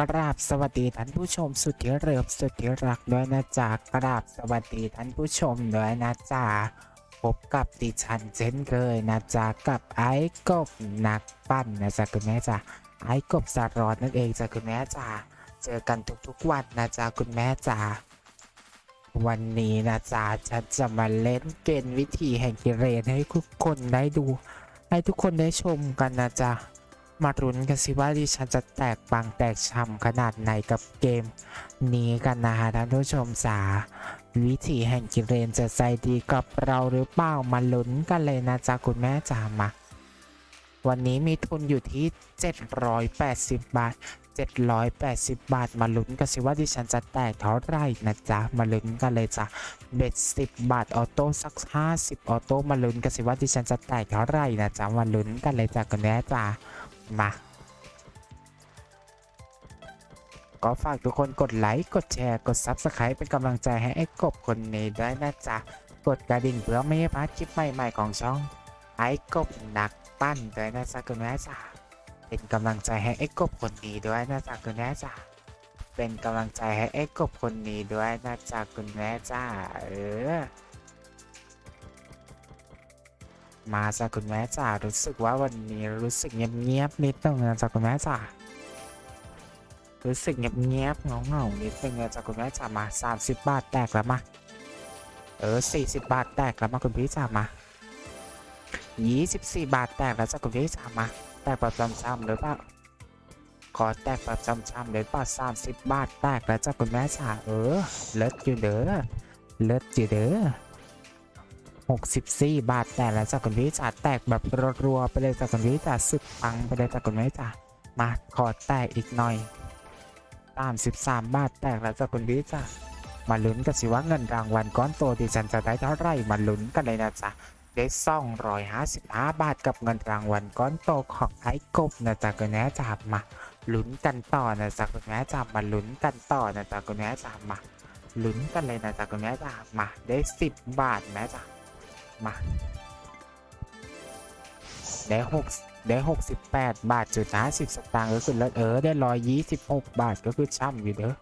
กราบสวัสดีท่านผู้ชมสุดที่เริบสุดที่รักด้วยนะจ๊ะกราบสวัสดีท่านผู้ชมด้วยนะจ๊ะพบกับดิฉันเช่นเคยนะจ๊ะกับไอ้กบนักปั้นนะจ๊ะคุณแม่จ๊ะไอ้กบสารอดนั่นเองจ้ะคุณแม่จ๊ะเจอกันทุกๆวันนะจ๊ะคุณแม่จ๊ะวันนี้นะจ๊ะฉันจะมาเล่นเกณฑ์วิธีแห่งกิเลสให้ทุกคนได้ดู ให้ทุกคนได้ชมกันนะจ๊ะ มารุ้นกันสิว่าดิฉันจะแตกปังแตกช่ำขนาดไหนกับเกม นี้กันนะฮะท่านผู้ชมจ๋าวิธีแห่งกิเลนจะใจดีกับเราหรือเปล่ามาลุ้นกันเลยนะจ๊ะคุณแม่จ๋ามาวันนี้มีทุนอยู่ที่ 780 บาท 780 บาท มาลุ้นกันสิว่าดิฉันจะแตกเท่าไหร่นะจ๊ะ มาลุ้นกันเลยจ้ะ เบ็ด 10 บาท ออโต้สัก 50 ออโต้ มาลุ้นกันสิว่าดิฉันจะแตกเท่าไหร่นะจ๊ะ มาลุ้นกันเลยจ้ะคุณแม่จ๋า มา ก็ฝากทุกคนกดไลค์ กดแชร์ กด Subscribe เป็นกำลังใจให้ไอ้กบคนนี้ด้วยนะจ๊ะ กดกระดิ่งเพื่อไม่ให้พลาดคลิปใหม่ๆของช่อง ไอ้กบนักปั้นด้วยนะจ๊ะคุณแม่จ๋าเป็นกำลังใจให้ไอ้กบคนนี้ด้วยนะจ๊ะคุณแม่จ๋าเป็นกำลังใจให้ไอ้กบคนนี้ด้วยนะจ๊ะคุณแม่จ้าเออ มาจากคุณแม่จ๋ารู้สึกว่าวันนี้รู้สึกเงียบๆนิดนึงนะจากคุณแม่จ๋ารู้สึกเงียบๆเงาๆนิดนึงนะจากคุณแม่จ๋ามา30บาทแตกแล้วมาเออ40บาทแตกแล้วมาคุณพี่จ๋ามา24บาทแตกแล้วจากคุณพี่จ๋ามาแตกประจำชำหรือเปล่าขอแตกประจำชำหรือเปล่า30บาทแตกแล้วจากคุณแม่จ๋าเออเลิศอยู่เด้อเลิศอยู่เด้อ 64 บาทแต่ละจากคุณพี่จ๋าแตกแบบรัวๆไปเลยจากคุณพี่จ๋าสุดปังไปเลยจากคุณแม่จ๋ามาขอแตกอีกหน่อย 33 บาทแตกแล้วจากคุณพี่จ๋ามาลุ้นกันสิว่าเงินรางวัลก้อนโตที่ฉันจะได้เท่าไหร่มาลุ้นกันเลยนะจ๊ะได้255 บาทกับเงินรางวัลก้อนโตของไอ้กบนะจ๊ะคุณแม่จ๋ามาลุ้นกันต่อนะจ๊ะคุณแม่จ๋ามาลุ้นกันต่อนะจ๊ะคุณแม่จ๋ามาลุ้นกันเลยนะจ๊ะคุณแม่จ๋ามาได้ 10 บาทแม่จ๋า มาได้หกได้หกสิบแปดบาทจุดห้าสิบสตางค์ก็คือเลิศเออได้ร้อยยี่สิบหกบาทก็คือช่ำอยู่เด้อ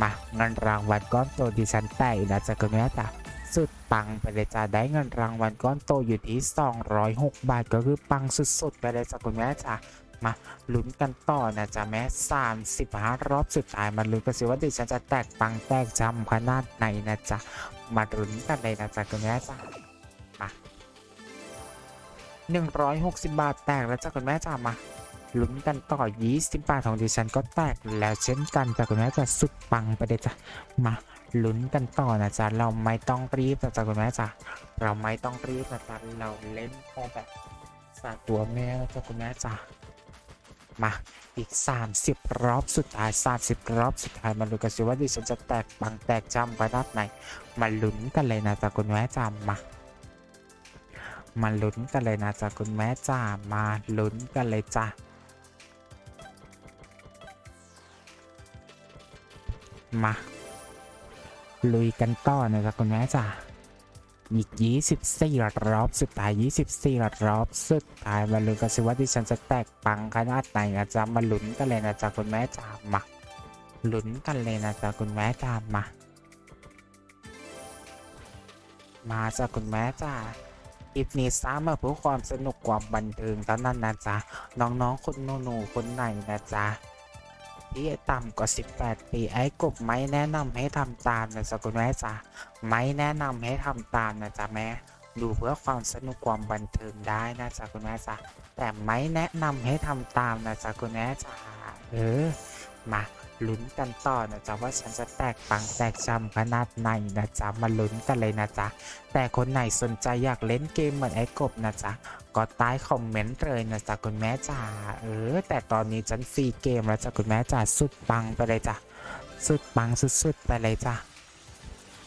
มาเงินรางวัลก้อนโตดิฉันแต่นะจ๊ะคุณแม่จ้ะสุดปังไปเลยจ้ะได้เงินรางวัลก้อนโตอยู่ที่สองร้อยหกบาทก็คือปังสุดๆไปเลยจ้ะคุณแม่จ้ะมาลุ้นกันต่อนะจ๊ะแม่สามสิบห้ารอบสุดท้ายมาลุ้นกันสิว่าดิฉันจะแตกปังแตกจำขนาดไหนนะจ๊ะมาลุ้นกันเลยนะจ๊ะคุณแม่จ้ะ 160 บาทแตกแล้วจ้าคุณแม่จ้ามาลุ้นกันต่อ 20 บาทของดิฉันก็แตกแล้วเช่นกันจ้าคุณแม่จะสุดปังไปเลยจ้ะมาลุ้นกันต่อนะจ๊ะเราไม่ต้องรีบนะจ๊ะคุณแม่จ้าเราไม่ต้องรีบนะจ๊ะเราเล่นแค่แบบสาตัวแม่นะจ๊ะคุณแม่จ้ามาอีก 30 รอบสุดท้าย 30 รอบสุดท้ายมาลุ้นกันสิว่าดิฉันจะแตกปังแตกจำขนาดไหนมาลุ้นกันเลยนะจ๊ะคุณแม่จ้ามา มาลุ้นกันเลยนะจ๊ะคุณแม่จ้ามาลุ้นกันเลยจ้ะมา ลุยกันต่อนะจ๊ะคุณแม่จ้าอีก 24 รอบสุดท้าย 24 รอบสุดท้ายมาลุ้นกันสิว่าที่ฉันจะแตกปังขนาดไหนนะจ๊ะมาลุ้นกันเลยนะจ๊ะคุณแม่จ้ามาลุ้นกันเลยนะจ๊ะคุณแม่จ้ามา มาจ้ะคุณแม่จ้า คลิปนี้สร้างมาเพื่อความสนุกความบันเทิงเท่านั้นนะจ๊ะ น้องๆ คนหนูๆคนไหนนะจ๊ะที่ต่ำกว่า 18 ปีไอ้กบไม่แนะนำให้ทำตามนะจ๊ะคุณแม่จ๊ะไม่แนะนำให้ทำตามนะจ๊ะแม่ดูเพื่อความสนุกความบันเทิงได้นะจ๊ะคุณแม่จ๊ะแต่ไม่แนะนำให้ทำตามนะจ๊ะคุณแม่จ๊ะเออมา ลุ้นกันต่อนะจ๊ะว่าฉันจะแตกปังแตกจำขนาดไหนนะจ๊ะมาลุ้นกันเลยนะจ๊ะแต่คนไหนสนใจอยากเล่นเกมเหมือนไอ้กบนะจ๊ะก็ใต้คอมเมนต์เลยนะจ๊ะคุณแม่จ๋าเออ แต่ตอนนี้ฉันฟรีเกมแล้วจ้ะคุณแม่จ๋าสุดปังไปเลยจ้ะสุดปังสุดๆไปเลยจ้ะ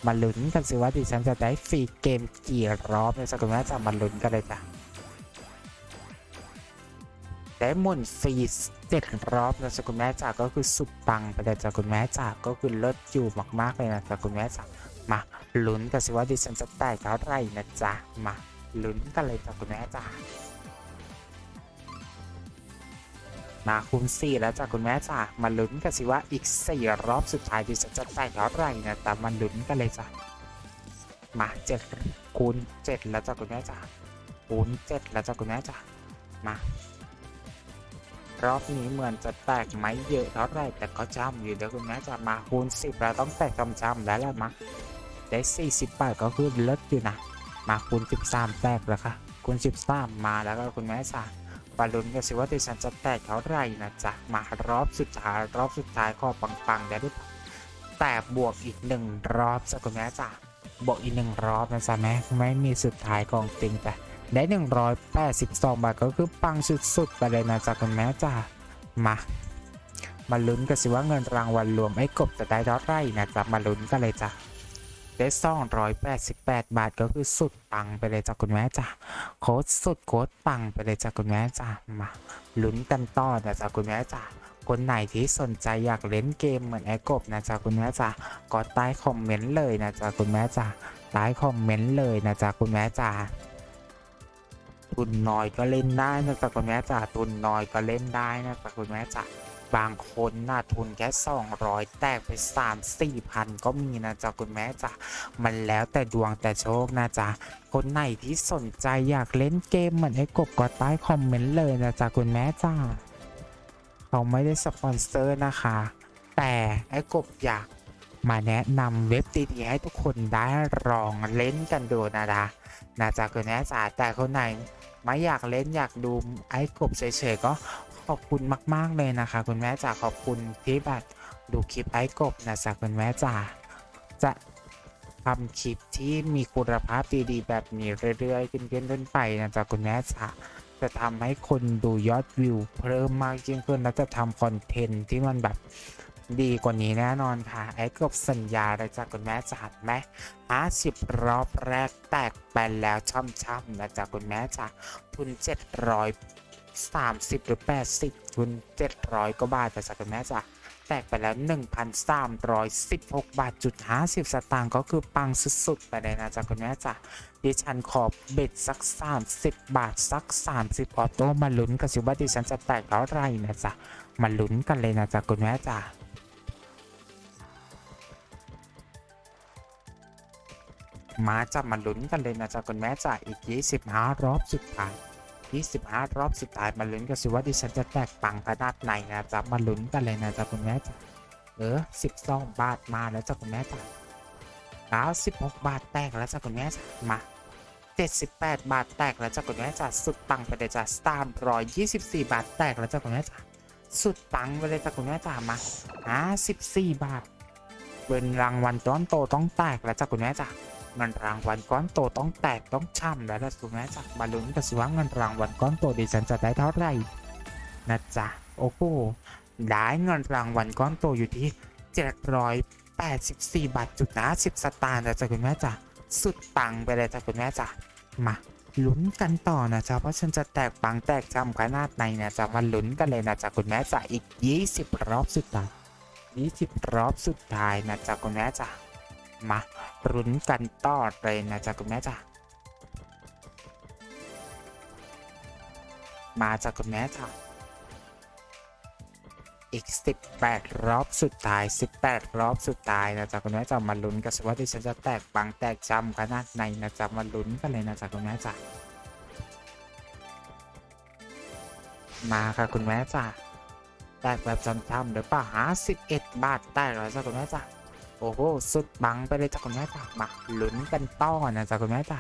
มาลุ้นกันสิว่าดิฉันจะได้ฟรีเกมกี่รอบนะจ๊ะคุณแม่จ๋ามาลุ้นกันเลยจ้ะ ได้หมุนฟรีเจ็ดรอบนะจ๊ะคุณแม่จ๋าก็คือสุดปังไปเลยจ้ะคุณแม่จ๋าก็คือเลิศอยู่มากๆเลยนะจ๊ะคุณแม่จ๋ามาลุ้นกันสิว่าดิฉันจะแตกเท่าไหร่นะจ๊ะมาลุ้นกันเลยจ้ะคุณแม่จ๋ามาคูณสี่แล้วจ้ะคุณแม่จ้ะมาลุ้นกันสิว่าอีกสี่รอบสุดท้ายที่ฉันจะแตกเท่าไหร่นะแต่มาลุ้นกันเลยจ้ะมาเจ็ดคูณเจ็ดแล้วจ้ะคุณแม่จ้ะคูณเจ็ดแล้วจ้ะคุณแม่จ้ะมา รอบนี้เหมือนจะแตกไม่เยอะเท่าไหร่แต่ก็จำอยู่เดี๋ยวคุณแม่จะมาคูณสิบแล้วต้องแตกจำๆแล้วแหละมาได้สี่สิบบาทก็คือเลิศอยู่นะ มาคูณสิบสามแตกแล้วค่ะคูณสิบสามมาแล้วก็คุณแม่จ้ะบอลลูนกันสิว่าดิฉันจะแตกเท่าไหร่นะจ๊ะมารอบสุดท้ายรอบสุดท้ายขอปังๆได้ด้วยแต่บวกอีกหนึ่งรอบจ้ะคุณแม่จ้ะบวกอีกหนึ่งรอบนะจ๊ะแม่ไม่มีสุดท้ายของจริงแต่ ได้หนึ่งร้อยแปดสิบสองบาทก็คือปังสุดๆไปเลยนะจ๊ะคุณแม่จ้ะมามาลุ้นกันสิว่าเงินรางวัลรวมไอ้กบจะได้เท่าไหร่นะจ๊ะมาลุ้นกันเลยจ้ะได้สองร้อยแปดสิบแปดบาทก็คือสุดปังไปเลยจ้ะคุณแม่จ้ะโค้ดสุดโค้ดปังไปเลยจ้ะคุณแม่จ้ามาลุ้นกันต่อนะจ๊ะคุณแม่จ้าคนไหนที่สนใจอยากเล่นเกมเหมือนไอ้กบนะจ๊ะคุณแม่จ้ากดใต้คอมเมนต์เลยนะจ๊ะคุณแม่จ้าใต้คอมเมนต์เลยนะจ๊ะคุณแม่จ้า ทุนน้อยก็เล่นได้นะจ๊ะคุณแม่จ้าทุนน้อยก็เล่นได้นะจ๊ะคุณแม่จ้าบางคนน่ะทุนแค่ 200 แตกไป 3 4พันก็มีนะจ๊ะคุณแม่จ้ามันแล้วแต่ดวงแต่โชคนะจ๊ะคนไหนที่สนใจอยากเล่นเกมเหมือนไอ้กบก็ใต้คอมเมนต์เลยนะจ๊ะคุณแม่จ้าเขาไม่ได้สปอนเซอร์นะคะ แต่ไอ้กบอยากมาแนะนำเว็บดีๆให้ทุกคนได้ลองเล่นกันดูนะจ๊ะนะจ๊ะคุณแม่จ๋าแต่คนไหน ไม่อยากเล่นอยากดูไอ้กบเฉยๆก็ขอบคุณมาก ๆ เลยนะคะ คุณแม่จ๋าขอบคุณที่แบบดูคลิปไอ้กบนะจ๊ะคุณแม่จ๋าจะทำคลิปที่มีคุณภาพดีๆแบบนี้เรื่อยๆขึ้นๆขึ้นไปนะจ๊ะคุณแม่จ๋าจะทำให้คนดูยอดวิวเพิ่มมากยิ่งขึ้นแล้วจะทำคอนเทนต์ที่มันแบบ ดีกว่านี้แน่นอนค่ะ ไอ้กบสัญญาเลยจ้ะคุณแม่จ๋าแม่ห้าสิบรอบแรกแตกไปแล้วช่ำๆนะจ๊ะคุณแม่จ๋าทุนเจ็ดร้อยสามสิบหรือแปดสิบทุนเจ็ดร้อยกว่าบาทนะจ๊ะคุณแม่จ๋าแตกไปแล้ว 1,316 บาทจุด50 สตางค์ก็คือปังสุดๆ ไปเลยนะจ๊ะคุณแม่จ้ะดิฉันขอเบ็ดสัก 30 บาทสัก 30 ออโต้มาลุ้นกันสิว่าดิฉันจะแตกเท่าไหร่นะจ๊ะมาลุ้นกันเลยนะจ๊ะคุณแม่จ้ะ มาจะมาลุ้นกันเลยนะจ๊ะคุณแม่จ้ะอีก 25 รอบสุดท้าย 25 รอบสุดท้ายมาลุ้นกันสิว่าดิฉันจะแตกปังขนาดไหนนะจ๊ะมาลุ้นกันเลยนะจ๊ะคุณแม่จ๊ะเออ12 บาทมาแล้วจ้ะคุณแม่จ๊ะ96 บาทแตกแล้วจ้ะคุณแม่จ๊ะมา 78 บาทแตกแล้วจ้ะคุณแม่จ๊ะสุดปังไปเลยจ้ะ324 บาทแตกแล้วจ้ะคุณแม่จ๊ะสุดปังไปเลยจ้ะคุณแม่จ๊ะมา54 บาทเป็นรางวัลต้นโตต้องแตกแล้วจ้ะคุณแม่จ๊ะ เงินรางวัลก้อนโตต้องแตกต้องช่ำแล้วนะคุณแม่จากมาลุ้นกันสิว่าเงินรางวัลก้อนโตดิฉันจะได้เท่าไหร่นะจ๊ะโอ้โหได้เงินรางวัลก้อนโตอยู่ที่ 784 บาทจุดนะ10 สตางค์นะจ๊ะคุณแม่จ้ะสุดปังไปเลยจ้ะคุณแม่จ้ะมาลุ้นกันต่อนะจ๊ะว่าฉันจะแตกปังแตกจำขนาดไหนนะจ๊ะมาลุ้นกันเลยนะจ๊ะคุณแม่จ้ะอีก 20 รอบสุดท้าย20 รอบสุดท้ายนะจ๊ะคุณแม่จ้ะมา รุ้นกันต่อเลยนะจ๊ะคุณแม่จ้ะมาจากคุณแม่จ้ะอีก 18 รอบสุดท้าย 18 รอบสุดท้ายนะจ๊ะคุณแม่จ้ะมาลุ้นกันว่าที่ฉันจะแตกปังแตกจำขนาดไหนนะจ๊ะมาลุ้นกันเลยนะจ๊ะคุณแม่จ้ะมาค่ะคุณแม่จ้ะแตกแบบจำๆหรือเปล่าหา11 บาทแตกแล้วจ้ะคุณแม่จ้ะ โอ้โห สุดบังไปเลยจ้ะคุณแม่จ้ะมาลุ้นกันต่อนะจ้ะคุณแม่จ้ะ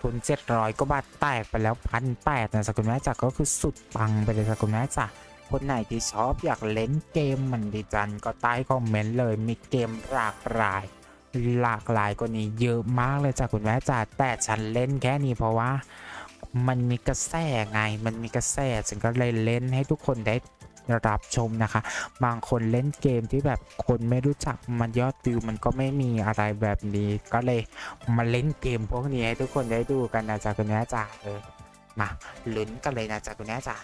ทุนเจ็ดร้อยก็บาทแตกไปแล้วพันแปดนะจ้ะคุณแม่จ้ะก็คือสุดปังไปเลยจ้ะคุณแม่จ้ะคนไหนที่ชอบอยากเล่นเกมมันดีจันก็ใต้คอมเมนต์เลยมีเกมหลากหลาย หลากหลายกว่านี้เยอะมากเลยจ้ะคุณแม่จ้ะแต่ฉันเล่นแค่นี้เพราะว่ามันมีกระแสไง มันมีกระแสฉันก็เลยเล่นให้ทุกคนได้ รับชมนะคะ บางคนเล่นเกมที่แบบคนไม่รู้จักมันยอดวิวมันก็ไม่มีอะไรแบบนี้ ก็เลยมาเล่นเกมพวกนี้ให้ทุกคนได้ดูกันนะจ๊ะคุณแม่จ๋าเออมาลุ้นกันเลยนะจ๊ะคุณแม่จ๋า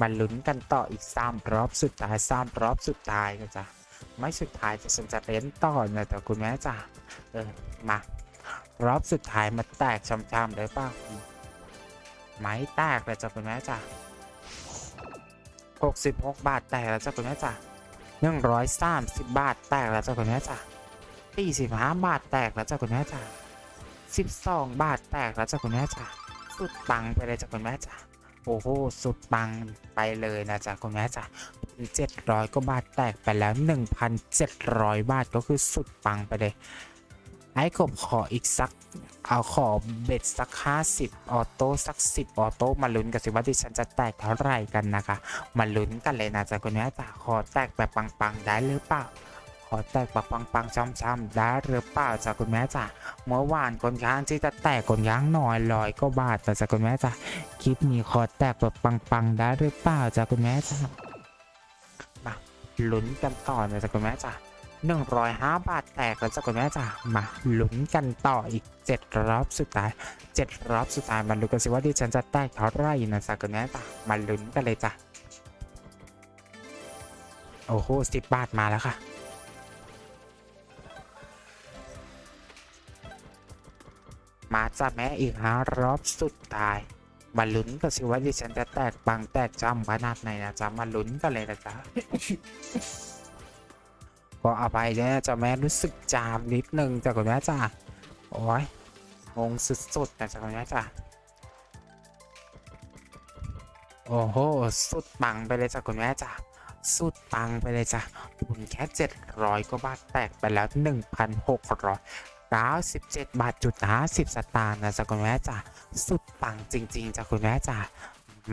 มาลุ้นกันต่ออีกสามรอบสุดท้ายสามรอบสุดท้ายนะจ๊ะไม่สุดท้ายจะฉันจะเล่นต่อนะแต่คุณแม่จ๋าเออมารอบสุดท้ายมาแตกช้ำๆเลยป่ะไม่แตกเลยจ้ะคุณแม่จ๋า 66 บาทแตกแล้วจ้ะคุณแม่จ้ะ130 บาทแตกแล้วจ้ะคุณแม่จ้ะ45 บาทแตกแล้วจ้ะคุณแม่จ้ะ12 บาทแตกแล้วจ้ะคุณแม่จ้ะสุดปังไปเลยจ้ะคุณแม่จ้ะโอ้โหสุดปังไปเลยนะจ้ะคุณแม่จ้ะ700กว่าบาทแตกไปแล้ว 1,700 บาทก็คือสุดปังไปเลย ไอ้กบขออีกสัก เอาขอเบ็ดสักห้าสิบออโต้สักสิบออโต้มาลุ้นกันสิว่าดิฉันจะแตกเท่าไหร่กันนะคะ มาลุ้นกันเลยนะจ๊ะคุณแม่จ๋าขอแตกแบบปังๆได้หรือเปล่าขอแตกแบบปังๆช้ำๆได้หรือเปล่าจ้ะคุณแม่จ๋าเมื่อวานคนค้างที่จะแตกคนค้างน้อยลอยก็บาทแต่จ้ะคุณแม่จ๋าคลิปนี้ขอแตกแบบปังๆได้หรือเปล่าจ้ะคุณแม่จ๋ามาลุ้นกันต่อนะจ๊ะคุณแม่จ๋า 105 บาทแตกแล้วจะคุณแม่จ๋ามาลุ้นกันต่ออีก 7 รอบสุดท้าย 7 รอบสุดท้ายมาลุ้นกันสิว่าดิฉันจะแตกเท่าไหร่นะจ๊ะคุณแม่จ๋ามาลุ้นกันเลยจ้ะโอ้โห10บาทมาแล้วค่ะ มาจ้ะแม่อีกห้ารอบสุดท้ายมาลุ้นกันสิว่าดิฉันจะแตกปังแตกจำขนาดไหนนะจ๊ะมาลุ้นกันเลยนะจ๊ะ ก็อภัยด้วยนะจ๊ะแม่รู้สึกจามนิดนึงจ้ะคุณแม่จ้าโอ้ยงงสุดๆนะจ๊ะคุณแม่จ้าโอ้โห สุดปังไปเลยจ้ะคุณแม่จ้าสุดปังไปเลยจ้ะทุนแค่ 700กว่าบาทแตกไปแล้ว 1,697 บาทจุด50สตางค์นะจ๊ะคุณแม่จ้าสุดปังจริงๆจ้ะคุณแม่จ้า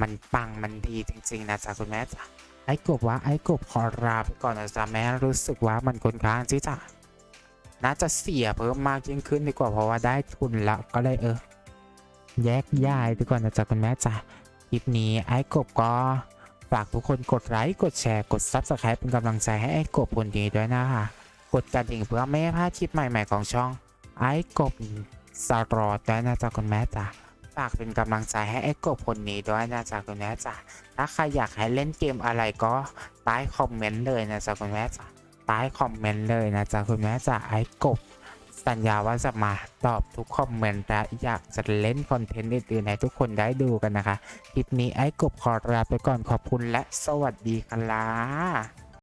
มันปังมันดีจริง ๆ นะจ๊ะคุณแม่จ้า ไอ้กบว่าไอ้กบขอลาไปก่อนนะจ๊ะแม่รู้สึกว่ามันค่อนข้างที่จะน่าจะเสียเพิ่มมากยิ่งขึ้นดีกว่าเพราะว่าได้ทุนแล้วก็เลยเออ แยกย้ายไปก่อนนะจ๊ะคุณแม่จ้ะคลิปนี้ไอ้กบก็ฝากทุกคนกดไลค์กดแชร์กด Subscribe เป็นกำลังใจให้ไอ้กบคนดีด้วยนะคะกดกระดิ่งเพื่อไม่ให้พลาดคลิปใหม่ๆของช่องไอ้กบสรอดด้วยนะจ๊ะคุณแม่จ้ะ ฝากเป็นกำลังใจให้ไอ้กบคนนี้ด้วยนะจ๊ะคุณแม่จ้ะถ้าใครอยากให้เล่นเกมอะไรก็ใต้คอมเมนต์เลยนะจ๊ะคุณแม่จ๋าใต้คอมเมนต์เลยนะจ๊ะคุณแม่จ๋าไอ้กบสัญญาว่าจะมาตอบทุกคอมเมนต์และอยากจะเล่นคอนเทนต์อื่นๆให้ทุกคนได้ดูกันนะคะ คลิปนี้ไอ้กบขอลาไปก่อนขอบคุณและสวัสดีค่ะ